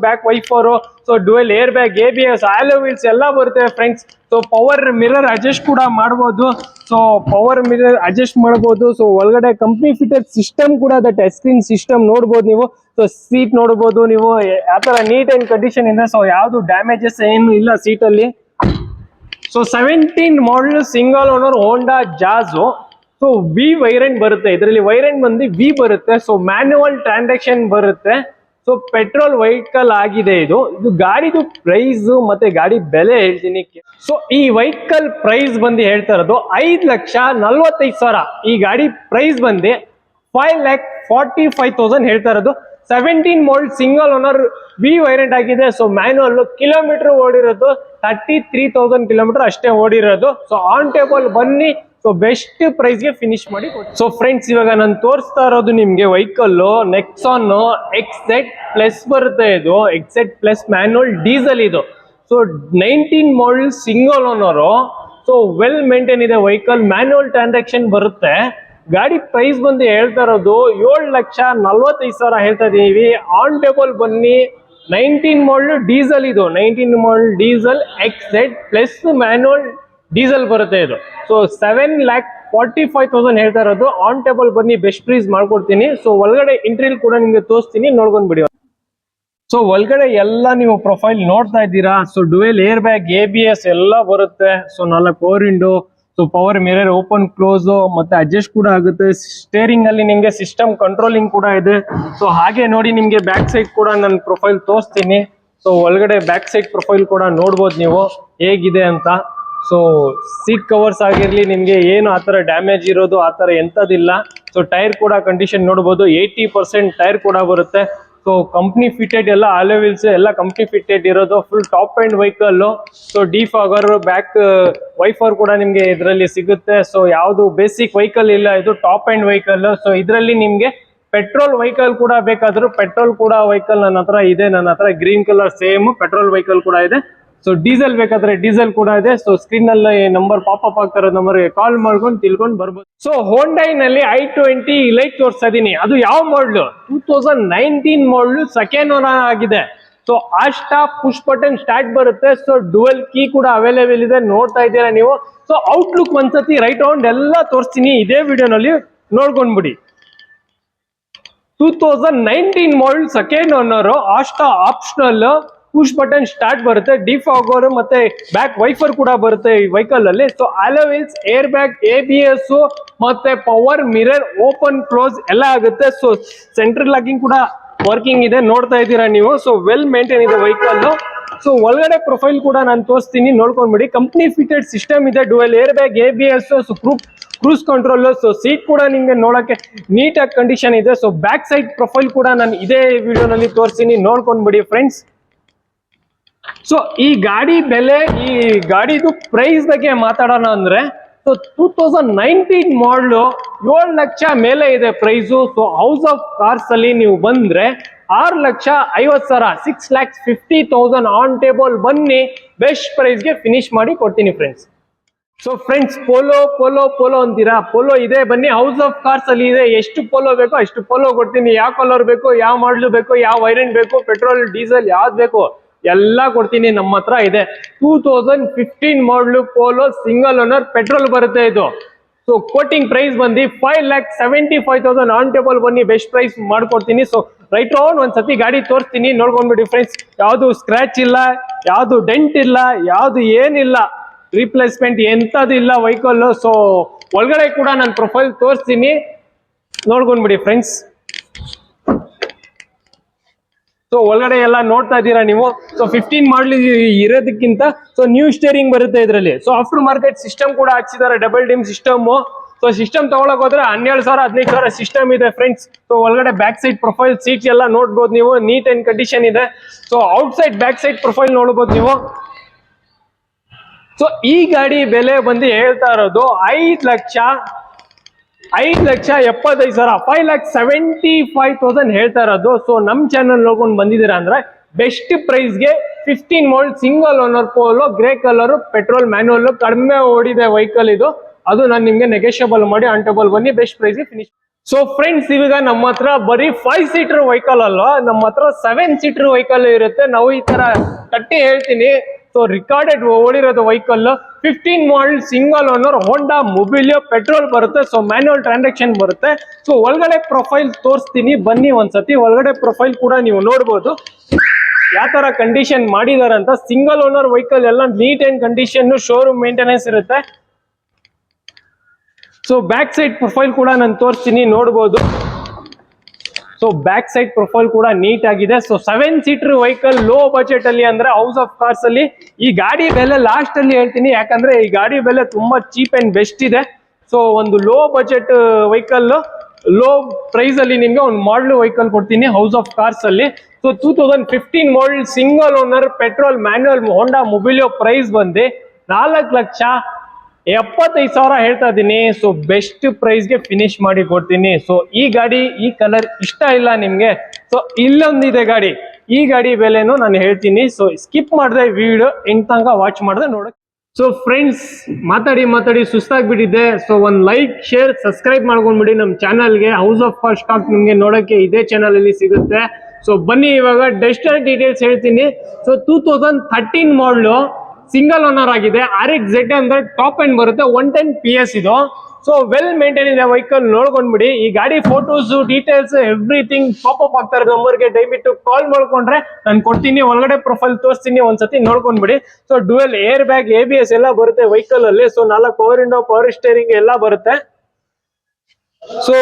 [SPEAKER 1] back wiper so dual air bag A B S alloy wheels ಎಲ್ಲ ಬರುತ್ತೆ friends so power mirror adjust ಕೂಡ ಮಾಡ್ಬೋದು. ಸೊ ಪವರ್ ಮಿರರ್ ಅಡ್ಜಸ್ಟ್ ಮಾಡ್ಬೋದು. ಸೊ ಒಳಗಡೆ ಕಂಪ್ನಿ ಫಿಟೆಡ್ ಸಿಸ್ಟಮ್ ಕೂಡ ದಟ್ ಟಚ್ ಸ್ಕ್ರೀನ್ ಸಿಸ್ಟಮ್ ನೋಡ್ಬೋದು ನೀವು. ಸೊ ಸೀಟ್ ನೋಡ್ಬೋದು ನೀವು. ಆ ತರ ನೀಟ್ ಅಂಡ್ ಕಂಡೀಷನ್ ಇದೆ. ಸೊ ಯಾವುದು ಡ್ಯಾಮೇಜಸ್ ಏನು ಇಲ್ಲ ಸೀಟಲ್ಲಿ so seventeen model single owner Honda Jazz so V variant ಬರುತ್ತೆ. ಇದರಲ್ಲಿ ವೈರೆಂಟ್ ಬಂದು ವಿ ಬರುತ್ತೆ. ಸೊ ಮ್ಯಾನ್ಯುವಲ್ ಟ್ರಾನ್ಸಾಕ್ಷನ್ ಬರುತ್ತೆ. ಸೊ ಪೆಟ್ರೋಲ್ ವೆಹಿಕಲ್ ಆಗಿದೆ ಇದು. ಇದು ಗಾಡಿದು ಪ್ರೈಸ್ ಮತ್ತೆ ಗಾಡಿ ಬೆಲೆ ಹೇಳ್ತೀನಿ. ಸೊ ಈ ವೆಹಿಕಲ್ ಪ್ರೈಸ್ ಬಂದು ಹೇಳ್ತಾ ಇರೋದು ಐದು ಲಕ್ಷ ನಲ್ವತ್ತೈದು ಸಾವಿರ. ಈ ಗಾಡಿ ಪ್ರೈಸ್ ಬಂದು five lakh forty five thousand ಹೇಳ್ತಾ ಇರೋದು. ಸೆವೆಂಟೀನ್ ಮೋಲ್ಡ್ ಸಿಂಗಲ್ ಓನರ್ ವಿ ವೈರೆಂಟ್ ಆಗಿದೆ. ಸೊ ಮ್ಯಾನ್ಯುವಲ್ ಕಿಲೋಮೀಟರ್ ಓಡಿರೋದು ತರ್ಟಿ ತ್ರೀ ತೌಸಂಡ್ ಕಿಲೋಮೀಟರ್ ಅಷ್ಟೇ ಓಡಿರೋದು. ಸೊ ಆನ್ ಟೇಬಲ್ ಬನ್ನಿ. ಸೊ ಬೆಸ್ಟ್ ಪ್ರೈಸ್ಗೆ ಫಿನಿಶ್ ಮಾಡಿ ಸೊ ಫ್ರೆಂಡ್ಸ್ ಇವಾಗ ನಾನು ತೋರಿಸ್ತಾ ಇರೋದು ನಿಮಗೆ ವೆಹಿಕಲ್ ನೆಕ್ಸಾನ್ ಎಕ್ಸೆಟ್ ಪ್ಲಸ್ ಬರುತ್ತೆ ಇದು. ಎಕ್ಸೆಟ್ ಪ್ಲಸ್ ಮ್ಯಾನ್ಯಲ್ ಡೀಸೆಲ್ ಇದು. So nineteen model single owner so well maintain ಇದೆ ವೆಹಿಕಲ್ ಮ್ಯಾನ್ಯಲ್ ಟ್ರಾನ್ಸಾಕ್ಷನ್ ಬರುತ್ತೆ. ಗಾಡಿ ಪ್ರೈಸ್ ಬಂದು ಹೇಳ್ತಾ ಇರೋದು ಏಳು ಲಕ್ಷ ನಲ್ವತ್ತೈದು ಸಾವಿರ ಹೇಳ್ತಾ ಇದ್ದೀವಿ ಆನ್ ಟೇಬಲ್ ಬನ್ನಿ. ನೈನ್ಟೀನ್ ಮಾಡಲ್ ಡೀಸೆಲ್ ಇದು. Nineteen model diesel Xcent plus manual diesel ಬರುತ್ತೆ ಇದು. So seven lakh forty five thousand ಹೇಳ್ತಾ ಇರೋದು. ಆನ್ ಟೇಬಲ್ ಬನ್ನಿ ಬೆಸ್ಟ್ ಪ್ರೈಸ್ ಮಾಡ್ಕೊಡ್ತೀನಿ. ಸೊ ಒಳಗಡೆ ಇಂಟ್ರಿಲ್ ಕೂಡ ನಿಮ್ಗೆ ತೋರಿಸ್ತೀನಿ, ನೋಡ್ಕೊಂಡ್ ಬಿಡಿ. ಸೊ ಒಳಗಡೆ ಎಲ್ಲ ನೀವು ಪ್ರೊಫೈಲ್ ನೋಡ್ತಾ ಇದ್ದೀರಾ? So dual air bag A B S ಎಲ್ಲ ಬರುತ್ತೆ. ಸೊ ನಾಲ್ಕು power window so power mirror open close ಮತ್ತೆ ಅಡ್ಜಸ್ಟ್ ಕೂಡ ಆಗುತ್ತೆ. ಸ್ಟೇರಿಂಗ್ ಅಲ್ಲಿ ನಿಮಗೆ ಸಿಸ್ಟಮ್ ಕಂಟ್ರೋಲಿಂಗ್ ಕೂಡ ಇದೆ. ಸೊ ಹಾಗೆ ನೋಡಿ ನಿಮಗೆ ಬ್ಯಾಕ್ ಸೈಡ್ ಕೂಡ ನನ್ನ ಪ್ರೊಫೈಲ್ ತೋರಿಸ್ತೀನಿ. ಸೊ ಒಳಗಡೆ ಬ್ಯಾಕ್ ಸೈಡ್ ಪ್ರೊಫೈಲ್ ಕೂಡ ನೋಡ್ಬೋದು ನೀವು. ಹೇಗಿದೆ ಅಂತ. ಸೊ ಸೀಟ್ ಕವರ್ಸ್ ಆಗಿರ್ಲಿ, ನಿಮಗೆ ಏನು ಆ ಥರ ಡ್ಯಾಮೇಜ್ ಇರೋದು ಆ ಥರ ಸೊ ಟೈರ್ ಕೂಡ ಕಂಡೀಷನ್ ನೋಡ್ಬೋದು. ಏಯ್ಟಿ ಪರ್ಸೆಂಟ್ ಟೈರ್ ಕೂಡ ಬರುತ್ತೆ. ಸೊ ಕಂಪ್ನಿ ಫಿಟೆಡ್ ಎಲ್ಲ ವೀಲ್ಸ್ ಎಲ್ಲ ಕಂಪ್ನಿ ಫಿಟೆಡ್ ಇರೋದು. Full top end vehicle so defogger back wiper ಕೂಡ ನಿಮಗೆ ಇದರಲ್ಲಿ ಸಿಗುತ್ತೆ. ಸೊ ಯಾವುದು ಬೇಸಿಕ್ ವೆಹಿಕಲ್ ಇಲ್ಲ, ಇದು ಟಾಪ್ ಆ್ಯಂಡ್ ವೆಹಿಕಲ್ ಸೊ ಇದರಲ್ಲಿ ನಿಮ್ಗೆ ಪೆಟ್ರೋಲ್ ವೆಹಿಕಲ್ ಕೂಡ ಬೇಕಾದರೂ ಪೆಟ್ರೋಲ್ ಕೂಡ ವೆಹಿಕಲ್ ನನ್ನ ಹತ್ರ ಇದೆ. ನನ್ನ ಹತ್ರ green colour same petrol vehicle ಕೂಡ ಇದೆ. ಸೊ ಡೀಸೆಲ್ ಬೇಕಾದ್ರೆ ಡೀಸೆಲ್ ಕೂಡ ಇದೆ. ಸೊ ಸ್ಕ್ರೀನ್ ಅಲ್ಲಿ ನಂಬರ್ ಪಾಪ್ ಅಪ್ ಆಗ್ತಾರೋ ನಂಬರ್ ಕಾಲ್ ಮಾಡ್ಕೊಂಡು ತಿಳ್ಕೊಂಡು ಬರ್ಬೋದು. ಸೊ ಹೋಂಡೈ ನಲ್ಲಿ ಐ ಟ್ವೆಂಟಿ ಲೈಟ್ ತೋರಿಸ್ತಾ ಅದು ಯಾವ model two thousand nineteen model second owner ಆಗಿದೆ. So Asta push button start ಬರುತ್ತೆ. ಸೊ ಡುವೆಲ್ ಕೀ ಕೂಡ ಅವೈಲೇಬಲ್ ಇದೆ. ನೋಡ್ತಾ ಇದ್ದೀರಾ ನೀವು? ಸೊ ಔಟ್ಲುಕ್ ಒಂದ್ಸತಿ ರೈಟ್ ಔಂಡ್ ಎಲ್ಲ ತೋರಿಸ್ತೀನಿ. ಇದೇ ವಿಡಿಯೋನಲ್ಲಿ ನೋಡ್ಕೊಂಡ್ಬಿಡಿ two thousand nineteen model second owner Asta optional push button start ಬರುತ್ತೆ ಡಿಫಾಗರ್ ಮತ್ತೆ ಬ್ಯಾಕ್ ವೈಫರ್ ಕೂಡ ಬರುತ್ತೆ ಈ ವೆಹಿಕಲ್ ಅಲ್ಲಿ. So alloy wheels airbag A B S ಮತ್ತೆ ಪವರ್ ಮಿರರ್ ಓಪನ್ ಕ್ಲೋಸ್ ಎಲ್ಲ ಆಗುತ್ತೆ. ಸೊ ಸೆಂಟ್ರಲ್ ಲಾಕಿಂಗ್ ಕೂಡ ವರ್ಕಿಂಗ್ ಇದೆ. ನೋಡ್ತಾ ಇದ್ದೀರಾ ನೀವು. ಸೊ ವೆಲ್ ಮೇಂಟೈನ್ ಇದೆ ವೆಹಿಕಲ್ ಸೊ ಒಳಗಡೆ ಪ್ರೊಫೈಲ್ ಕೂಡ ನಾನು ತೋರಿಸ್ತೀನಿ. ನೋಡ್ಕೊಂಡ್ಬಿಡಿ. ಕಂಪ್ನಿ ಫಿಟೆಡ್ ಸಿಸ್ಟಮ್ ಇದೆ. Dual air bag A B S so cruise control so seat ಕೂಡ ನಿಮ್ಗೆ ನೋಡೋಕ್ಕೆ ನೀಟಾಗಿ ಕಂಡೀಷನ್ ಇದೆ. ಸೊ ಬ್ಯಾಕ್ ಸೈಡ್ ಪ್ರೊಫೈಲ್ ಕೂಡ ನಾನು ಇದೇ ವಿಡಿಯೋನಲ್ಲಿ ತೋರಿಸ್ತೀನಿ. ನೋಡ್ಕೊಂಡ್ಬಿಡಿ ಫ್ರೆಂಡ್ಸ್ ಸೊ ಈ ಗಾಡಿ ಬೆಲೆ, ಈ ಗಾಡಿದು ಪ್ರೈಸ್ ಬಗ್ಗೆ ಮಾತಾಡೋಣ ಅಂದ್ರೆ ಸೊ ಟೂ ತೌಸಂಡ್ ನೈನ್ಟೀನ್ ಮಾಡಲು ಏಳು ಲಕ್ಷ ಮೇಲೆ ಇದೆ price so House of Cars ಅಲ್ಲಿ ನೀವು ಬಂದ್ರೆ ಆರು ಲಕ್ಷ ಐವತ್ತು ಸಾವಿರ six lakhs fifty thousand on table ಬನ್ನಿ. ಬೆಸ್ಟ್ ಪ್ರೈಸ್ಗೆ ಫಿನಿಶ್ ಮಾಡಿ ಕೊಡ್ತೀನಿ friends so friends Polo Polo Polo ಅಂತೀರಾ? ಪೋಲೋ ಇದೆ, ಬನ್ನಿ. ಹೌಸ್ ಆಫ್ ಕಾರ್ಸ್ ಅಲ್ಲಿ ಇದೆ. ಎಷ್ಟು ಪೋಲೋ ಬೇಕೋ ಅಷ್ಟು ಪೋಲೋ ಕೊಡ್ತೀನಿ. ಯಾವ ಕಲರ್ ಬೇಕು, ಯಾವ ಮಾಡಲು ಬೇಕು, ಯಾವ ವೈರೆಂಟ್ ಬೇಕು ಪೆಟ್ರೋಲ್ ಡೀಸೆಲ್ ಯಾವ್ದು ಬೇಕು. ಎಲ್ಲ ಕೊಡ್ತೀನಿ, ನಮ್ಮ ಹತ್ರ ಇದೆ. Two thousand fifteen model Polo single owner petrol ಬರುತ್ತೆ ಇದು. ಸೊ ಕೋಟಿಂಗ್ ಪ್ರೈಸ್ ಬಂದು five lakh seventy five thousand on table ಬನ್ನಿ ಬೆಸ್ಟ್ ಪ್ರೈಸ್ ಮಾಡ್ಕೊಡ್ತೀನಿ. ಸೊ ರೈಟ್ ರೌಂಡ್ ಒಂದ್ ಸತಿ ಗಾಡಿ ತೋರಿಸ್ತೀನಿ. ನೋಡ್ಕೊಂಡ್ಬಿಡಿ ಫ್ರೆಂಡ್ಸ್ ಯಾವುದು ಸ್ಕ್ರಾಚ್ ಇಲ್ಲ, ಯಾವುದು ಡೆಂಟ್ ಇಲ್ಲ, ಯಾವುದು ಏನಿಲ್ಲ. ರಿಪ್ಲೇಸ್ಮೆಂಟ್ ಎಂಥದ್ದು ಇಲ್ಲ ವೆಹಿಕಲ್ ಸೊ ಒಳಗಡೆ ಕೂಡ ನಾನು ಪ್ರೊಫೈಲ್ ತೋರಿಸ್ತೀನಿ. ನೋಡ್ಕೊಂಡ್ಬಿಡಿ ಫ್ರೆಂಡ್ಸ್ ಸೊ ಒಳಗಡೆ ಎಲ್ಲ ನೋಡ್ತಾ ಇದ್ದೀರಾ ನೀವು? ಸೊ ಫಿಫ್ಟೀನ್ ಮಾಡಲ್ ಇರೋದಕ್ಕಿಂತ ಸೊ ನ್ಯೂ ಸ್ಟೇರಿಂಗ್ ಬರುತ್ತೆ ಇದರಲ್ಲಿ. ಸೊ ಆಫ್ಟರ್ ಮಾರ್ಕೆಟ್ ಸಿಸ್ಟಮ್ ಕೂಡ ಹಾಕ್ಸಿದ್ದಾರೆ double dim system so system ತಗೊಳಕ್ ಹೋದ್ರೆ ಹನ್ನೆರಡು ಸಾವಿರ, ಹದಿನೈದು ಸಾವಿರ ಸಿಸ್ಟಮ್ ಇದೆ ಫ್ರೆಂಡ್ಸ್ ಸೊ ಒಳಗಡೆ ಬ್ಯಾಕ್ ಸೈಡ್ ಪ್ರೊಫೈಲ್ ಸೀಟ್ ಎಲ್ಲ ನೋಡ್ಬೋದು ನೀವು. ನೀಟ್ ಅಂಡ್ ಕಂಡೀಷನ್ ಇದೆ. So outside back side profile ನೋಡ್ಬೋದು ನೀವು. ಸೊ ಈ ಗಾಡಿ ಬೆಲೆ ಬಂದು ಹೇಳ್ತಾ ಇರೋದು ಐದು ಲಕ್ಷ ಐದ್ ಲಕ್ಷ ಎಪ್ಪತ್ತೈದು ಸಾವಿರ five lakh seventy five thousand ಹೇಳ್ತಾ ಇರೋದು. ಸೊ ನಮ್ಮ ಚಾನಲ್ ನೋಡ್ಕೊಂಡು ಬಂದಿದ್ದೀರಾ ಅಂದ್ರೆ ಬೆಸ್ಟ್ ಪ್ರೈಸ್ಗೆ fifteen mould single owner Polo grey colour petrol manual ಕಡಿಮೆ ಓಡಿದೆ ವೆಹಿಕಲ್ ಇದು. ಅದು ನಾನು ನಿಮ್ಗೆ ನೆಗೆಷಿಯಬಲ್ ಮಾಡಿ ಆನ್ ಟೇಬಲ್ ಬನ್ನಿ ಬೆಸ್ಟ್ ಪ್ರೈಸ್ಗೆ ಫಿನಿಶ್ ಸೊ ಫ್ರೆಂಡ್ಸ್ ಇವಾಗ ನಮ್ಮ ಹತ್ರ ಬರೀ ಫೈವ್ ಸೀಟರ್ ವೆಹಿಕಲ್ ಅಲ್ವಾ? ನಮ್ಮ ಹತ್ರ ಸೆವೆನ್ ಸೀಟರ್ ವೆಹಿಕಲ್ ಇರುತ್ತೆ. ನಾವು ಈ ತರ ತಟ್ಟಿ ಹೇಳ್ತೀನಿ. So recorded ಓಡಿರೋದು vehicle fifteen model single owner Honda Mobilio petrol ಬರುತ್ತೆ ಸೊ ಮ್ಯಾನ್ಯುವಲ್ ಟ್ರಾನ್ಸಾಕ್ಷನ್ ಬರುತ್ತೆ. ಸೊ ಒಳಗಡೆ ಪ್ರೊಫೈಲ್ ತೋರಿಸ್ತೀನಿ, ಬನ್ನಿ ಒಂದ್ಸತಿ, ಒಳಗಡೆ ಪ್ರೊಫೈಲ್ ಕೂಡ ನೀವು ನೋಡ್ಬೋದು. ಯಾವ ತರ ಕಂಡೀಷನ್ ಮಾಡಿದಾರೆ ಅಂತ ಸಿಂಗಲ್ ಓನರ್ ವೆಹಿಕಲ್ ಎಲ್ಲ neat and condition showroom maintenance ಇರುತ್ತೆ. ಸೊ ಬ್ಯಾಕ್ ಸೈಡ್ ಪ್ರೊಫೈಲ್ ಕೂಡ ನಾನು ತೋರಿಸ್ತೀನಿ, ನೋಡ್ಬೋದು. ಸೊ ಬ್ಯಾಕ್ ಸೈಡ್ ಪ್ರೊಫೈಲ್ ಕೂಡ ನೀಟ್ ಆಗಿದೆ. So seven seater vehicle low budget ಅಲ್ಲಿ ಅಂದ್ರೆ ಹೌಸ್ ಆಫ್ ಕಾರ್ಸ್ ಅಲ್ಲಿ. ಈ ಗಾಡಿ ಬೆಲೆ ಲಾಸ್ಟ್ ಅಲ್ಲಿ ಹೇಳ್ತೀನಿ. ಯಾಕಂದ್ರೆ ಈ ಗಾಡಿ ಬೆಲೆ ತುಂಬಾ ಚೀಪ್ ಅಂಡ್ ಬೆಸ್ಟ್ ಇದೆ. ಸೊ ಒಂದು low budget vehicle low price ಅಲ್ಲಿ ನಿಮ್ಗೆ ಒಂದು ಮಾಡಲ್ ವೆಹಿಕಲ್ ಕೊಡ್ತೀನಿ ಹೌಸ್ ಆಫ್ ಕಾರ್ಸ್ ಅಲ್ಲಿ. So two thousand fifteen model single owner petrol manual Honda Mobilio price ಬಂದು. ನಾಲ್ಕು ಲಕ್ಷ ಎಪ್ಪತ್ತೈದು ಸಾವಿರ ಹೇಳ್ತಾ ಇದ್ದೀನಿ. ಸೊ ಬೆಸ್ಟ್ ಪ್ರೈಸ್ಗೆ ಫಿನಿಶ್ ಮಾಡಿ ಕೊಡ್ತೀನಿ. ಸೊ ಈ ಗಾಡಿ, ಈ ಕಲರ್ ಇಷ್ಟ ಇಲ್ಲ ನಿಮಗೆ. ಸೊ ಇಲ್ಲೊಂದಿದೆ ಗಾಡಿ. ಈ ಗಾಡಿ ಬೆಲೆನೂ ನಾನು ಹೇಳ್ತೀನಿ. ಸೊ ಸ್ಕಿಪ್ ಮಾಡಿದೆ ವಿಡಿಯೋ ಎಂಟ್ ತನಕ ವಾಚ್ ಮಾಡಿದೆ ನೋಡಕ್. ಸೊ ಫ್ರೆಂಡ್ಸ್ ಮಾತಾಡಿ ಮಾತಾಡಿ ಸುಸ್ತಾಗ್ಬಿಟ್ಟಿದೆ. ಸೊ ಒಂದು ಲೈಕ್ ಶೇರ್ ಸಬ್ಸ್ಕ್ರೈಬ್ ಮಾಡ್ಕೊಂಡ್ಬಿಡಿ ನಮ್ಮ ಚಾನಲ್ಗೆ. ಹೌಸ್ ಆಫ್ ಫಾರ್ ಸ್ಟಾಕ್ ನಿಮಗೆ ನೋಡೋಕ್ಕೆ ಇದೇ ಚಾನಲಲ್ಲಿ ಸಿಗುತ್ತೆ. ಸೊ ಬನ್ನಿ ಇವಾಗ ಡೆಸ್ಟರ್ ಡೀಟೇಲ್ಸ್ ಹೇಳ್ತೀನಿ. So two thousand thirteen model single owner ಆಗಿದೆ. ಆರ್ ಎಕ್ಸ್ ಜೆಡ್ ಅಂದ್ರೆ ಟಾಪ್ ಎಂಡ್ ಬರುತ್ತೆ ಒನ್ ಟೆನ್ ಪಿ ಎಸ್ ಇದು. ಸೊ ವೆಲ್ ಮೇಂಟೈನ್ ಇದೆ ವೆಹಿಕಲ್ ನೋಡ್ಕೊಂಡ್ಬಿಡಿ. ಈ ಗಾಡಿ ಫೋಟೋಸ್ ಡೀಟೇಲ್ಸ್ ಎವ್ರಿಥಿಂಗ್ ಅಪ್ ಇರೋದು ನಂಬರ್ಗೆ ದಯವಿಟ್ಟು ಕಾಲ್ ಮಾಡ್ಕೊಂಡ್ರೆ ನಾನು ಕೊಡ್ತೀನಿ, ಒಳಗಡೆ ಪ್ರೊಫೈಲ್ ತೋರಿಸ್ತೀನಿ ಒಂದ್ಸತಿ ನೋಡ್ಕೊಂಡ್ಬಿಡಿ. So dual air bag A B S ಎಲ್ಲ ಬರುತ್ತೆ ವೆಹಿಕಲ್ ಅಲ್ಲಿ. ಸೊ ನಾಲ್ಕು ಪವರ್ ಇಂಡೋ ಪವರ್ ಸ್ಟೇರಿಂಗ್ ಎಲ್ಲ ಬರುತ್ತೆ. ಸೊ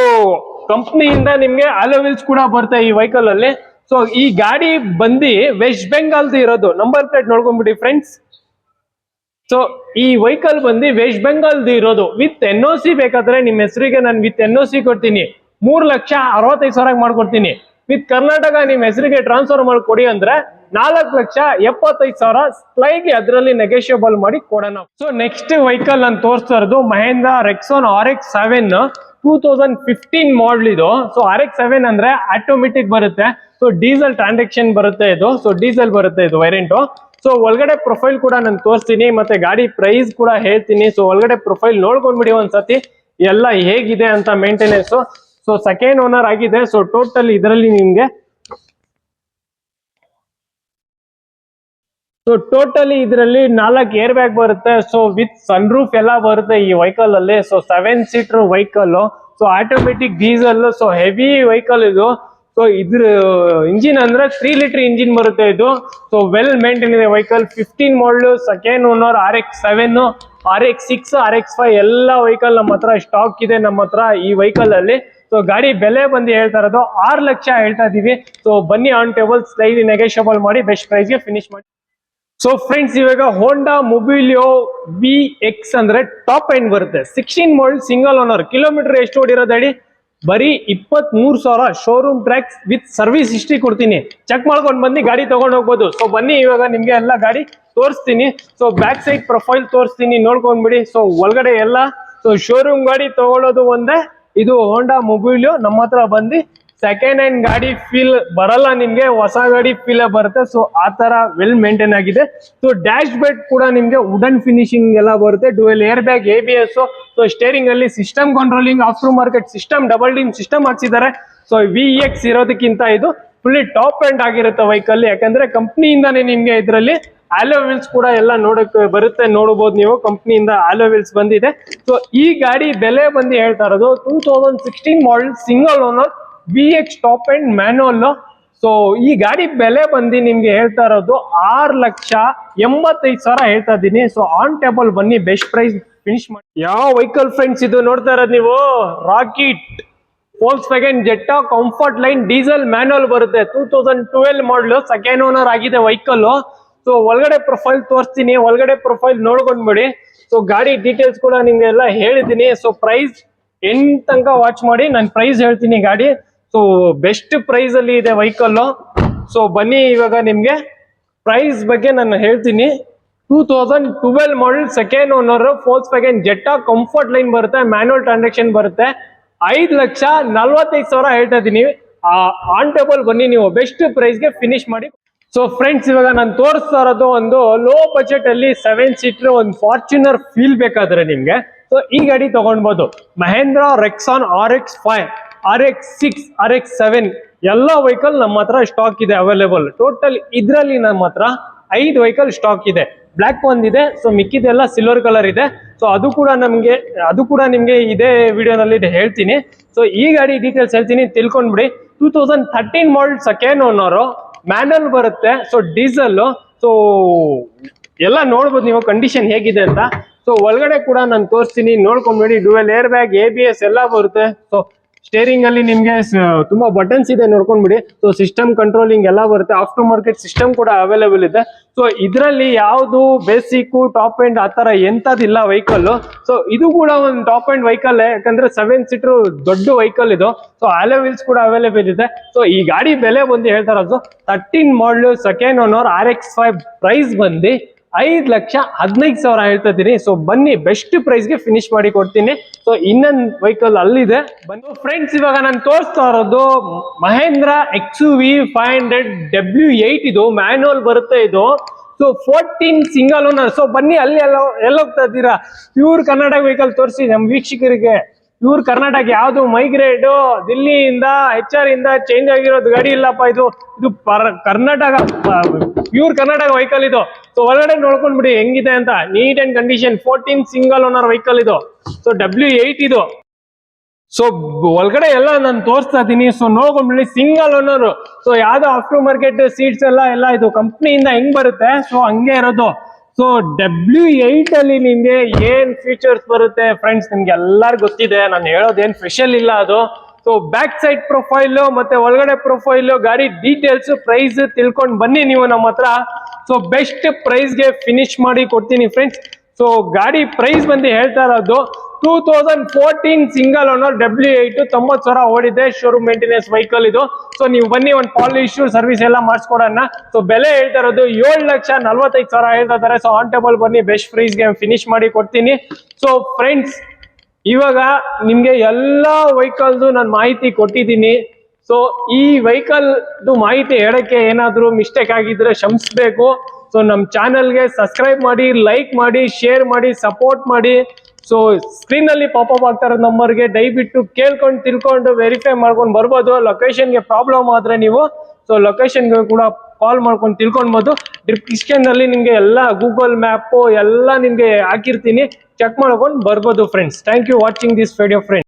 [SPEAKER 1] ಕಂಪ್ನಿಯಿಂದ ನಿಮ್ಗೆ ಅಲೋವಿಲ್ಸ್ ಕೂಡ ಬರುತ್ತೆ ಈ ವೆಹಿಕಲ್ ಅಲ್ಲಿ. ಸೊ ಈ ಗಾಡಿ ಬಂದು ವೆಸ್ಟ್ ಬೆಂಗಾಲ್ದು ಇರೋದು. ನಂಬರ್ ಪ್ಲೇಟ್ ನೋಡ್ಕೊಂಡ್ಬಿಡಿ ಫ್ರೆಂಡ್ಸ್ ಸೊ ಈ ವೆಹಿಕಲ್ ಬಂದು ವೆಸ್ಟ್ ಬೆಂಗಾಲ್ದು ಇರೋದು. ವಿತ್ ಎನ್ ಒ ಸಿ ಬೇಕಾದ್ರೆ ನಿಮ್ಮ ಹೆಸರಿಗೆ ನಾನು ವಿತ್ ಎನ್ ಒ ಸಿ ಕೊಡ್ತೀನಿ. ಮೂರ್ ಲಕ್ಷ ಅರವತ್ತೈದು ಸಾವಿರ ಮಾಡ್ಕೊಡ್ತೀನಿ. ವಿತ್ ಕರ್ನಾಟಕ ನಿಮ್ಮ ಹೆಸರಿಗೆ ಟ್ರಾನ್ಸ್ಫರ್ ಮಾಡಿ ಕೊಡಿ ಅಂದ್ರೆ ನಾಲ್ಕು ಲಕ್ಷ ಎಪ್ಪತ್ತೈದು ಸಾವಿರ ಸ್ಲೈಟ್ಲಿ ಅದರಲ್ಲಿ ನೆಗೆಷಿಯಬಲ್ ಮಾಡಿ ಕೊಡೋಣ. ಸೊ ನೆಕ್ಸ್ಟ್ ವೆಹಿಕಲ್ ನಾನು ತೋರಿಸ್ತಾ ಇರೋದು Mahindra Rexton R X seven two thousand fifteen model ಇದು. ಸೊ ಆರ್ ಎಕ್ಸ್ ಸೆವೆನ್ ಅಂದ್ರೆ ಆಟೋಮೆಟಿಕ್ ಬರುತ್ತೆ. ಸೊ ಡೀಸೆಲ್ ಟ್ರಾನ್ಸಾಕ್ಷನ್ ಬರುತ್ತೆ ಇದು. ಸೊ ಡೀಸೆಲ್ ಬರುತ್ತೆ ಇದು ವೇರಿಯಂಟು ಸೊ ಒಳಗಡೆ ಪ್ರೊಫೈಲ್ ಕೂಡ ನಾನು ತೋರಿಸ್ತೀನಿ, ಮತ್ತೆ ಗಾಡಿ ಪ್ರೈಸ್ ಕೂಡ ಹೇಳ್ತೀನಿ. ಸೊ ಒಳಗಡೆ ಪ್ರೊಫೈಲ್ ನೋಡ್ಕೊಂಡ್ಬಿಡಿ ಒಂದ್ಸತಿ. ಎಲ್ಲ ಹೇಗಿದೆ ಅಂತ ಮೇಂಟೆನೆನ್ಸ್ ಸೊ ಸೆಕೆಂಡ್ ಓನರ್ ಆಗಿದೆ. ಸೊ ಟೋಟಲ್ ಇದರಲ್ಲಿ ನಿಮ್ಗೆ ಸೊ ಟೋಟಲಿ ಇದರಲ್ಲಿ ನಾಲ್ಕು ಏರ್ ಬ್ಯಾಗ್ ಬರುತ್ತೆ. ಸೊ ವಿತ್ ಸನ್ ರೂಫ್ ಎಲ್ಲ ಬರುತ್ತೆ ಈ ವೆಹಿಕಲ್ ಅಲ್ಲಿ. So seven seater vehicle so automatic diesel so heavy vehicle ಇದು. ಸೊ ಇದ್ರ ಇಂಜಿನ್ ಅಂದ್ರೆ ತ್ರೀ ಲೀಟರ್ ಇಂಜಿನ್ ಬರುತ್ತೆ ಇದು. ಸೊ ವೆಲ್ ಮೇಂಟೈನ್ ಇದೆ vehicle fifteen model second owner R X seven R X six R X five ಎಲ್ಲ vehicle ನಮ್ಮ ಹತ್ರ stock ಇದೆ ನಮ್ಮ ಹತ್ರ ಈ ವೆಹಿಕಲ್ ಅಲ್ಲಿ. ಸೊ ಗಾಡಿ ಬೆಲೆ ಬಂದು ಹೇಳ್ತಾ ಇರೋದು ಆರು ಲಕ್ಷ ಹೇಳ್ತಾ ಇದೀವಿ. ಸೊ ಬನ್ನಿ ಆನ್ ಟೇಬಲ್ ಸ್ಲೈಡ್ ನೆಗೋಷಿಯಬಲ್ ಮಾಡಿ ಬೆಸ್ಟ್ ಪ್ರೈಸ್ಗೆ ಫಿನಿಶ್ ಮಾಡಿ. ಸೊ ಫ್ರೆಂಡ್ಸ್ ಇವಾಗ ಹೋಂಡಾ ಮೊಬಿಲಿಯೋ ವಿ ಎಕ್ಸ್ ಅಂದ್ರೆ ಟಾಪ್ ಎಂಡ್ ಬರುತ್ತೆ. Sixteen model single owner kilometre ಎಷ್ಟು ಓಡಿರೋದು ಹೇಳಿ? ಬರೀ ಇಪ್ಪತ್ತ್ ಮೂರು ಸಾವಿರ showroom tracks with service history ಕೊಡ್ತೀನಿ. ಚೆಕ್ ಮಾಡ್ಕೊಂಡು ಬನ್ನಿ, ಗಾಡಿ ತಗೊಂಡು ಹೋಗ್ಬೋದು. ಸೊ ಬನ್ನಿ, ಇವಾಗ ನಿಮ್ಗೆ ಎಲ್ಲ ಗಾಡಿ ತೋರಿಸ್ತೀನಿ. ಸೊ ಬ್ಯಾಕ್ ಸೈಡ್ ಪ್ರೊಫೈಲ್ ತೋರಿಸ್ತೀನಿ ನೋಡ್ಕೊಂಡ್ಬಿಡಿ ಸೊ ಒಳಗಡೆ ಎಲ್ಲ. ಸೊ ಶೋರೂಮ್ ಗಾಡಿ ತಗೊಳ್ಳೋದು ಒಂದೇ, ಇದು ಹೋಂಡಾ ಮೊಬೈಲು ನಮ್ಮ ಹತ್ರ ಬಂದು ಸೆಕೆಂಡ್ ಹ್ಯಾಂಡ್ ಗಾಡಿ ಫೀಲ್ ಬರಲ್ಲ ನಿಮ್ಗೆ, ಹೊಸ ಗಾಡಿ ಫೀಲ್ ಬರುತ್ತೆ. ಸೊ ಆ ತರ ವೆಲ್ ಮೇಂಟೈನ್ ಆಗಿದೆ. ಸೊ ಡ್ಯಾಶ್ ಬೆಡ್ ಕೂಡ ನಿಮ್ಗೆ ವುಡನ್ ಫಿನಿಶಿಂಗ್ ಎಲ್ಲ ಬರುತ್ತೆ. Dual air bag A B S so steering ಅಲ್ಲಿ system controlling after market system double dim system ಹಾಕ್ಸಿದ್ದಾರೆ so V X ಇರೋದಕ್ಕಿಂತ ಇದು ಫುಲ್ಲಿ ಟಾಪ್ ಎಂಡ್ ಆಗಿರುತ್ತೆ ವೆಹಿಕಲ್ ಯಾಕಂದ್ರೆ ಕಂಪ್ನಿಯಿಂದಾನೇ ನಿಮ್ಗೆ ಇದರಲ್ಲಿ ಆಲೋ ವೀಲ್ಸ್ ಕೂಡ ಎಲ್ಲ ನೋಡಕ್ಕೆ ಬರುತ್ತೆ. ನೋಡಬಹುದು ನೀವು ಕಂಪ್ನಿಯಿಂದ ಆಲೋ ವೀಲ್ಸ್ ಬಂದಿದೆ. ಸೊ ಈ ಗಾಡಿ ಬೆಲೆ ಬಂದು ಹೇಳ್ತಾ ಇರೋದು two thousand sixteen model single owner V X top and manual so ಈ ಗಾಡಿ ಬೆಲೆ ಬಂದು ನಿಮ್ಗೆ ಹೇಳ್ತಾ ಇರೋದು ಆರ್ ಲಕ್ಷ ಎಂಬತ್ತೈದು ಸಾವಿರ ಹೇಳ್ತಾ ಇದ್ದೀನಿ. ಸೊ ಆನ್ ಟೇಬಲ್ ಬನ್ನಿ ಬೆಸ್ಟ್ ಪ್ರೈಸ್ ಫಿನಿಶ್ ಮಾಡಿ. ಯಾವ ವೆಹಿಕಲ್ ಫ್ರೆಂಡ್ಸ್ ಇದು ನೋಡ್ತಾ ಇರೋದು ನೀವು? ರಾಕೆಟ್ ಫೋಲ್ಸ್ second Jetta comfort line diesel manual ಬರುತ್ತೆ. Two thousand twelve model second owner ಆಗಿದೆ ವೆಹಿಕಲ್ ಸೊ ಒಳಗಡೆ ಪ್ರೊಫೈಲ್ ತೋರಿಸ್ತೀನಿ. ಒಳಗಡೆ ಪ್ರೊಫೈಲ್ ನೋಡ್ಕೊಂಡ್ಬಿಡಿ. ಸೊ ಗಾಡಿ ಡೀಟೇಲ್ಸ್ ಕೂಡ ನಿಮ್ಗೆಲ್ಲ ಹೇಳಿದ್ದೀನಿ. ಸೊ ಪ್ರೈಸ್ ಎಂಟ್ ತನಕ ವಾಚ್ ಮಾಡಿ. ನಾನು ಪ್ರೈಸ್ ಹೇಳ್ತೀನಿ ಗಾಡಿ. ಸೊ ಬೆಸ್ಟ್ ಪ್ರೈಸ್ ಅಲ್ಲಿ ಇದೆ ವೆಹಿಕಲ್ಲು ಸೊ ಬನ್ನಿ ಇವಾಗ ನಿಮ್ಗೆ. ಪ್ರೈಸ್ ಬಗ್ಗೆ ನಾನು ಹೇಳ್ತೀನಿ. Two thousand twelve model second owner force ವ್ಯಾಗನ್ ಜೆಟ್ಟಾ ಕಂಫರ್ಟ್ ಲೈನ್ ಬರುತ್ತೆ ಮ್ಯಾನುವಲ್ ಟ್ರಾನ್ಸಾಕ್ಷನ್ ಬರುತ್ತೆ. ಐದು ಲಕ್ಷ ನಲ್ವತ್ತೈದು ಸಾವಿರ ಹೇಳ್ತಾ ಇದೀನಿ ಆನ್ ಟೇಬಲ್ ಬನ್ನಿ ನೀವು. ಬೆಸ್ಟ್ ಪ್ರೈಸ್ಗೆ ಫಿನಿಶ್ ಮಾಡಿ. ಸೊ ಫ್ರೆಂಡ್ಸ್ ಇವಾಗ ನಾನು ತೋರಿಸ್ತಾ ಇರೋದು ಒಂದು ಲೋ ಬಜೆಟ್ ಅಲ್ಲಿ ಸೆವೆನ್ ಸೀಟರ್ ಒಂದು ಫಾರ್ಚುನರ್ ಫೀಲ್ ಬೇಕಾದ್ರೆ ನಿಮ್ಗೆ. ಸೊ ಈ ಗಾಡಿ ತಗೊಳ್ಬೋದು. Mahindra Rexton R X five R X six R X seven ಎಲ್ಲ ವೆಹಿಕಲ್ ನಮ್ಮ ಹತ್ರ ಸ್ಟಾಕ್ ಇದೆ ಅವೈಲೇಬಲ್ ಟೋಟಲ್ ಇದರಲ್ಲಿ ನಮ್ಮ ಹತ್ರ ಐದು ವೆಹಿಕಲ್ ಸ್ಟಾಕ್ ಇದೆ. ಬ್ಲ್ಯಾಕ್ ಒಂದಿದೆ ಸೊ ಮಿಕ್ಕಿದೆಲ್ಲ ಸಿಲ್ವರ್ ಕಲರ್ ಇದೆ. ಸೊ ಅದು ಕೂಡ ನಮಗೆ, ಅದು ಕೂಡ ನಿಮಗೆ ಇದೇ ವಿಡಿಯೋನಲ್ಲಿ ಹೇಳ್ತೀನಿ. ಸೊ ಈ ಗಾಡಿ ಡೀಟೇಲ್ಸ್ ಹೇಳ್ತೀನಿ, ತಿಳ್ಕೊಂಡ್ಬಿಡಿ. Two thousand thirteen model second owner manual ಬರುತ್ತೆ ಸೊ ಡೀಸೆಲ್ ಸೊ ಎಲ್ಲ ನೋಡ್ಬೋದು ನೀವು ಕಂಡೀಷನ್ ಹೇಗಿದೆ ಅಂತ. ಸೊ ಒಳಗಡೆ ಕೂಡ ನಾನು ತೋರಿಸ್ತೀನಿ, ನೋಡ್ಕೊಂಡ್ಬಿಡಿ. Dual air bag A B S ಎಲ್ಲ ಬರುತ್ತೆ. ಸೊ ಸ್ಟೇರಿಂಗ್ ಅಲ್ಲಿ ನಿಮಗೆ ತುಂಬಾ ಬಟನ್ಸ್ ಇದೆ ನೋಡ್ಕೊಂಡ್ಬಿಡಿ. ಸೊ ಸಿಸ್ಟಮ್ ಕಂಟ್ರೋಲಿಂಗ್ ಎಲ್ಲ ಬರುತ್ತೆ. ಆಫ್ಟರ್ ಮಾರ್ಕೆಟ್ ಸಿಸ್ಟಮ್ ಕೂಡ ಅವೈಲೇಬಲ್ ಇದೆ. ಸೊ ಇದರಲ್ಲಿ ಯಾವುದು ಬೇಸಿಕ್ ಟಾಪ್ ಎಂಡ್ ಆ ತರ ಎಂತದಿಲ್ಲ ವೆಹಿಕಲ್ ಸೊ ಇದು ಕೂಡ ಒಂದು ಟಾಪ್ ಎಂಡ್ ವೆಹಿಕಲ್ ಯಾಕಂದ್ರೆ ಸೆವೆನ್ ಸೀಟರ್ ದೊಡ್ಡ ವೆಹಿಕಲ್ ಇದು. ಸೊ ಅಲೆ ಕೂಡ ಅವೈಲೇಬಲ್ ಇದೆ. ಸೊ ಈ ಗಾಡಿ ಬೆಲೆ ಬಂದು ಹೇಳ್ತಾರದು thirteen model second owner R X five price ಬಂದು ಐದ್ ಲಕ್ಷ ಹದಿನೈದು ಸಾವಿರ ಹೇಳ್ತಾ ಇದ್ದೀನಿ ಸೊ ಬನ್ನಿ ಬೆಸ್ಟ್ ಪ್ರೈಸ್ಗೆ ಫಿನಿಶ್ ಮಾಡಿ ಕೊಡ್ತೀನಿ. ಸೊ ಇನ್ನೊಂದು ವೆಹಿಕಲ್ ಅಲ್ಲಿದೆ. ಬಂದು ಫ್ರೆಂಡ್ಸ್ ಇವಾಗ ನಾನು ತೋರಿಸ್ತಾ ಇರೋದು Mahindra X V five hundred W eight ಇದು ಮ್ಯಾನುವಲ್ ಬರುತ್ತೆ ಇದು. So fourteen single owner so ಬನ್ನಿ, ಅಲ್ಲಿ ಎಲ್ಲ ಎಲ್ಲ ಹೋಗ್ತಾ ಇದ್ದೀರಾ? ಪ್ಯೂರ್ ಕನ್ನಡ ವೆಹಿಕಲ್ ತೋರಿಸಿ ನಮ್ಮ ವೀಕ್ಷಕರಿಗೆ. ಪ್ಯೂರ್ ಕರ್ನಾಟಕ ಯಾವ್ದು ಮೈಗ್ರೇಟು ದಿಲ್ಲಿಯಿಂದ ಹೆಚ್ ಆರ್ ಇಂದ ಚೇಂಜ್ ಆಗಿರೋದು ಗಾಡಿ ಇಲ್ಲಪ್ಪ ಇದು. ಇದು ಕರ್ನಾಟಕ ಪ್ಯೂರ್ ಕರ್ನಾಟಕ ವೆಹಿಕಲ್ ಇದು. ಸೊ ಒಳಗಡೆ ನೋಡ್ಕೊಂಡ್ಬಿಡಿ ಹೆಂಗಿದೆ ಅಂತ. Neat and condition fourteen single owner vehicle ಇದು. ಸೊ ಡಬ್ಲ್ಯೂ ಏಟ್ ಇದು. ಸೊ ಒಳಗಡೆ ಎಲ್ಲ ನಾನು ತೋರಿಸ್ತಾ ಇದ್ದೀನಿ ಸೊ ನೋಡ್ಕೊಂಡ್ಬಿಡಿ ಸಿಂಗಲ್ ಓನರ್ ಸೊ ಯಾವ್ದೋ ಆಫ್ಟರ್ ಮಾರ್ಕೆಟ್ ಸೀಟ್ಸ್ ಎಲ್ಲ ಎಲ್ಲ ಇದು ಕಂಪ್ನಿಯಿಂದ ಹೆಂಗ್ ಬರುತ್ತೆ? ಸೊ ಹಂಗೆ ಇರೋದು. ಸೊ ಡಬ್ಲ್ಯೂ ಏಟ್ ಅಲ್ಲಿ ನಿಮ್ಗೆ ಏನ್ ಫೀಚರ್ಸ್ ಬರುತ್ತೆ ಫ್ರೆಂಡ್ಸ್ ನಿಮ್ಗೆ ಎಲ್ಲಾರು ಗೊತ್ತಿದೆ. ನಾನು ಹೇಳೋದೇನ್ ಸ್ಪೆಷಲ್ ಇಲ್ಲ ಅದು. ಸೊ ಬ್ಯಾಕ್ ಸೈಡ್ ಪ್ರೊಫೈಲ್ ಮತ್ತೆ ಒಳಗಡೆ ಪ್ರೊಫೈಲ್ ಗಾಡಿ ಡೀಟೇಲ್ಸ್ ಪ್ರೈಸ್ ತಿಳ್ಕೊಂಡು ಬನ್ನಿ ನೀವು ನಮ್ಮ ಹತ್ರ. ಸೊ ಬೆಸ್ಟ್ ಪ್ರೈಸ್ಗೆ ಫಿನಿಶ್ ಮಾಡಿ ಕೊಡ್ತೀನಿ ಫ್ರೆಂಡ್ಸ್ ಸೊ ಗಾಡಿ ಪ್ರೈಸ್ ಬಂದು ಹೇಳ್ತಾ ಇರೋದು two thousand fourteen single owner W eight ತೊಂಬತ್ತು ಸಾವಿರ ಓಡಿದೆ. ಶೋರೂಮ್ ಮೇಂಟೆನೆನ್ಸ್ ವೆಹಿಕಲ್ ಇದು. ಸೊ ನೀವು ಬನ್ನಿ, ಒಂದು ಪಾಲಿಶ್ ಸರ್ವಿಸ್ ಎಲ್ಲ ಮಾಡಿಸ್ಕೊಡೋಣ. ಸೊ ಬೆಲೆ ಹೇಳ್ತಾ ಇರೋದು ಏಳು ಲಕ್ಷ ನಲ್ವತ್ತೈದು ಸಾವಿರ ಹೇಳ್ತಾ ಇದ್ದಾರೆ. ಸೊ ಆನ್ ಟೇಬಲ್ ಬನ್ನಿ ಬೆಸ್ಟ್ ಪ್ರೈಸ್ಗೆ ಫಿನಿಶ್ ಮಾಡಿ ಕೊಡ್ತೀನಿ. ಸೊ ಫ್ರೆಂಡ್ಸ್ ಇವಾಗ ನಿಮ್ಗೆ ಎಲ್ಲಾ ವೆಹಿಕಲ್ದು ನಾನು ಮಾಹಿತಿ ಕೊಟ್ಟಿದ್ದೀನಿ. ಸೊ ಈ ವೆಹಿಕಲ್ ಮಾಹಿತಿ ಹೇಳಕ್ಕೆ ಏನಾದರೂ ಮಿಸ್ಟೇಕ್ ಆಗಿದ್ರೆ ಕ್ಷಮಿಸ್ಬೇಕು. ಸೊ ನಮ್ಮ ಚಾನಲ್ಗೆ ಸಬ್ಸ್ಕ್ರೈಬ್ ಮಾಡಿ ಲೈಕ್ ಮಾಡಿ ಶೇರ್ ಮಾಡಿ ಸಪೋರ್ಟ್ ಮಾಡಿ. ಸೊ ಸ್ಕ್ರೀನ್ ಅಲ್ಲಿ ಪಾಪಪ್ ಆಗ್ತಾ ಇರೋ ನಂಬರ್ಗೆ ದಯವಿಟ್ಟು ಕೇಳ್ಕೊಂಡು, ತಿಳ್ಕೊಂಡು ವೆರಿಫೈ ಮಾಡ್ಕೊಂಡು ಬರ್ಬೋದು. ಲೊಕೇಶನ್ಗೆ ಪ್ರಾಬ್ಲಮ್ ಆದ್ರೆ ನೀವು ಸೊ ಲೊಕೇಶನ್ಗೆ ಕೂಡ ಕಾಲ್ ಮಾಡ್ಕೊಂಡು ತಿಳ್ಕೊಳ್ಬೋದು. ಡಿಸ್ಕ್ರಿಪ್ಷನ್ ಅಲ್ಲಿ ನಿಮ್ಗೆ ಎಲ್ಲ ಗೂಗಲ್ ಮ್ಯಾಪು ಎಲ್ಲ ನಿಮಗೆ ಹಾಕಿರ್ತೀನಿ. ಚೆಕ್ ಮಾಡ್ಕೊಂಡು ಬರ್ಬೋದು friends thank you watching this video friends